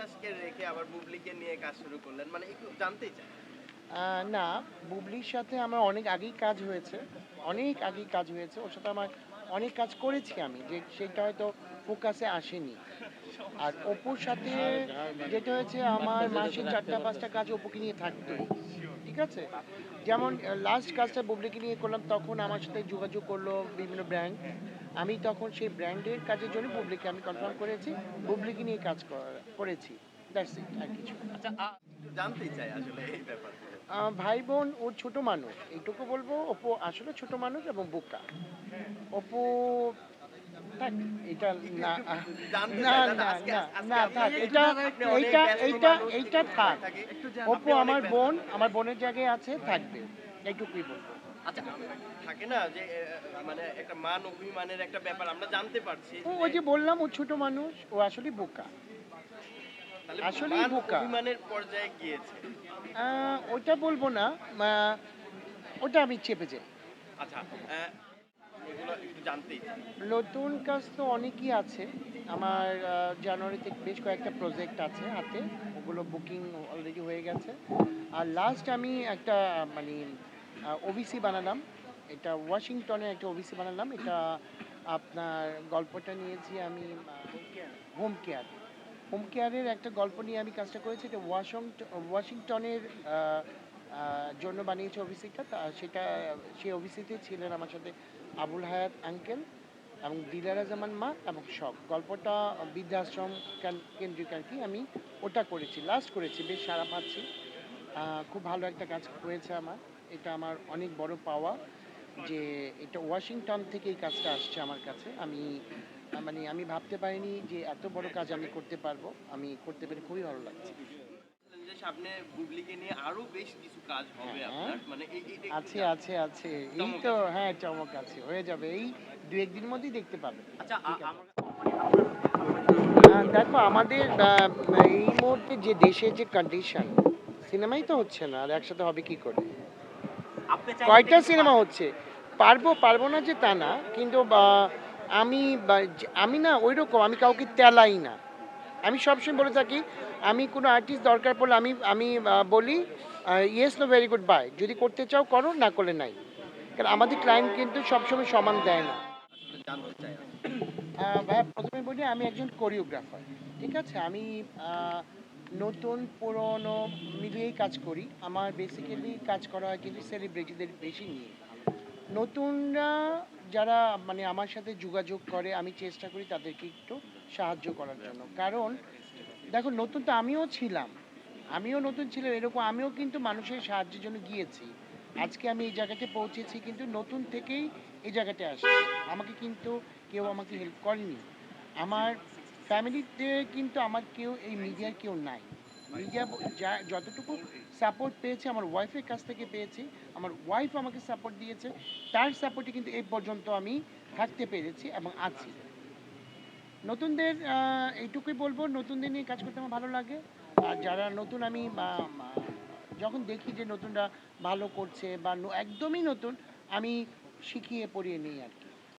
বিশ্বাসকে রেখে আবার বুবলিকে নিয়ে কাজ শুরু করলেন? মানে একটু জানতেই চাই। না, বুবলির সাথে আমার অনেক আগেই কাজ হয়েছে। অনেক আগেই কাজ হয়েছে। ওর সাথে আমার অনেক কাজ করেছি আমি যে সেটা হয়তো ফোকাসে আসেনি। আর অপুর সাথে যেটা হয়েছে আমার মাসে চারটা পাঁচটা কাজ অপুকে নিয়ে থাকতো ঠিক আছে? যেমন লাস্ট কাজটা বুবলিকে নিয়ে করলাম তখন আমার সাথে যোগাযোগ করল বিভিন্ন ব্র্যান্ড আমি তখন সেই ব্র্যান্ডের কাজের জন্য বুবলিকে আমি কনফার্ম করেছি বুবলিকে নিয়ে কাজ করা- করেছি। দ্যাটস ইট আর কিছু। একটু জানতেই চাই আসলে এই ব্যাপারগুলো আহ, ভাই বোন ও ছোট মানুষ এইটুকু বলব অপু আসলে ছোট মানুষ এবং বোকা। অপু থাক এটা না না না না আজকে না আপনি থাক এটা জানান, আপনি অনেক এইটা এইটা এইটা থাক। অপু আমার বোন আমার বোনের জায়গায় আছে থাকবে এইটুকুই বলব। আচ্ছা থাকে না যে মানে একটা মান অভিমানের একটা ব্যাপার আমরা জানতে পারছি ও ওই যে বললাম ও ছোট মানুষ ও আসলে বোকা। মান বোকা। অভিমানের পর্যায়ে গিয়েছে। ওটা বলব না ওটা আমি চেপে যাই। আচ্ছা এগুলো একটু জানতেই নতুন কাজ তো অনেকই আছে। আমার জানুয়ারিতে বেশ কয়েকটা প্রজেক্ট আছে হাতে। ওগুলো বুকিং অলরেডি হয়ে গেছে। আর লাস্ট আমি একটা মানে ওবিসি বানালাম। এটা ওয়াশিংটনের একটা ওবিসি বানালাম। এটা আপনার গল্পটা নিয়েছি আমি হোম কেয়ার হোম কেয়ারের একটা গল্প নিয়ে আমি কাজটা করেছি, এটা ওয়াশিংটন ওয়াশিংটনের জন্য বানিয়েছে ওবিসিটা তা সেটা সেই ওবিসিতে ছিলেন আমার সাথে আবুল হায়াত আঙ্কেল এবং দিলারা জামান মা এবং সব। গল্পটা বৃদ্ধাশ্রম কেন্দ্রিক আর কি। আমি ওটা করেছি লাস্ট করেছি, বেশ সারা পাচ্ছি। খুব ভালো একটা কাজ হয়েছে আমার। এটা আমার অনেক বড় পাওয়া যে এটা ওয়াশিংটন থেকে এই কাজটা আসছে আমার কাছে। আমি মানে আমি ভাবতে পারিনি যে এত বড় কাজ আমি করতে পারব। আমি করতে পেরে খুবই ভালো লাগছে। সামনে বুবলিকে নিয়ে আরও বেশ কিছু কাজ হবে হ্যাঁ। আপনার মানে আছে আছে আছে। এই তো হ্যাঁ চমক আছে। হয়ে যাবে। এই দু একদিন মধ্যেই দেখতে পাবে আচ্ছা দেখো আমাদের এই মুহূর্তে যে দেশের যে কন্ডিশন সিনেমাই তো হচ্ছে না। আর একসাথে হবে কি করে? কয়টা সিনেমা হচ্ছে? পারব পারব না যে তা না কিন্তু আমি আমি না ওই রকম আমি কাউকে তেলাই না। আমি সবসময় বলে থাকি, আমি কোনো আর্টিস্ট দরকার পড়লে আমি আমি বলি yes no very good bye যদি করতে চাও, করো, না করলে নাই। কারণ আমাদের ক্লায়েন্ট কিন্তু সবসময় সমান দেয় না। ভাইয়া প্রথমে বলি, আমি একজন কোরিওগ্রাফার ঠিক আছে? আমি নতুন, পুরনো মিলিয়েই কাজ করি। আমার বেসিক্যালি কাজ করা হয় কিন্তু সেলিব্রিটিদের বেশি নিয়ে। নতুনরা যারা মানে আমার সাথে যোগাযোগ করে, আমি চেষ্টা করি তাদেরকে একটু সাহায্য করার জন্য। কারণ, দেখো, নতুন তো আমিও ছিলাম। আমিও নতুন ছিলাম, এরকম আমিও কিন্তু মানুষের সাহায্যের জন্য গিয়েছি। আজকে আমি এই জায়গাতে পৌঁছেছি, কিন্তু নতুন থেকেই এই জায়গাতে আসছি। আমাকে কিন্তু কেউ আমাকে হেল্প করেনি। আমার ফ্যামিলিতে কিন্তু আমার কেউ, এই মিডিয়ার কেউ নাই। মিডিয়া যতটুকু সাপোর্ট পেয়েছে, আমার ওয়াইফের কাছ থেকে পেয়েছি। আমার ওয়াইফ আমাকে সাপোর্ট দিয়েছে। তার সাপোর্টে কিন্তু এই পর্যন্ত আমি থাকতে পেরেছি এবং আছি। নতুনদের এইটুকুই বলব। নতুনদের নিয়ে কাজ করতে আমার ভালো লাগে। আর যারা নতুন, আমি যখন দেখি যে নতুনরা ভালো করছে বা একদমই নতুন, আমি শিখিয়ে পড়িয়ে নিই আর কি।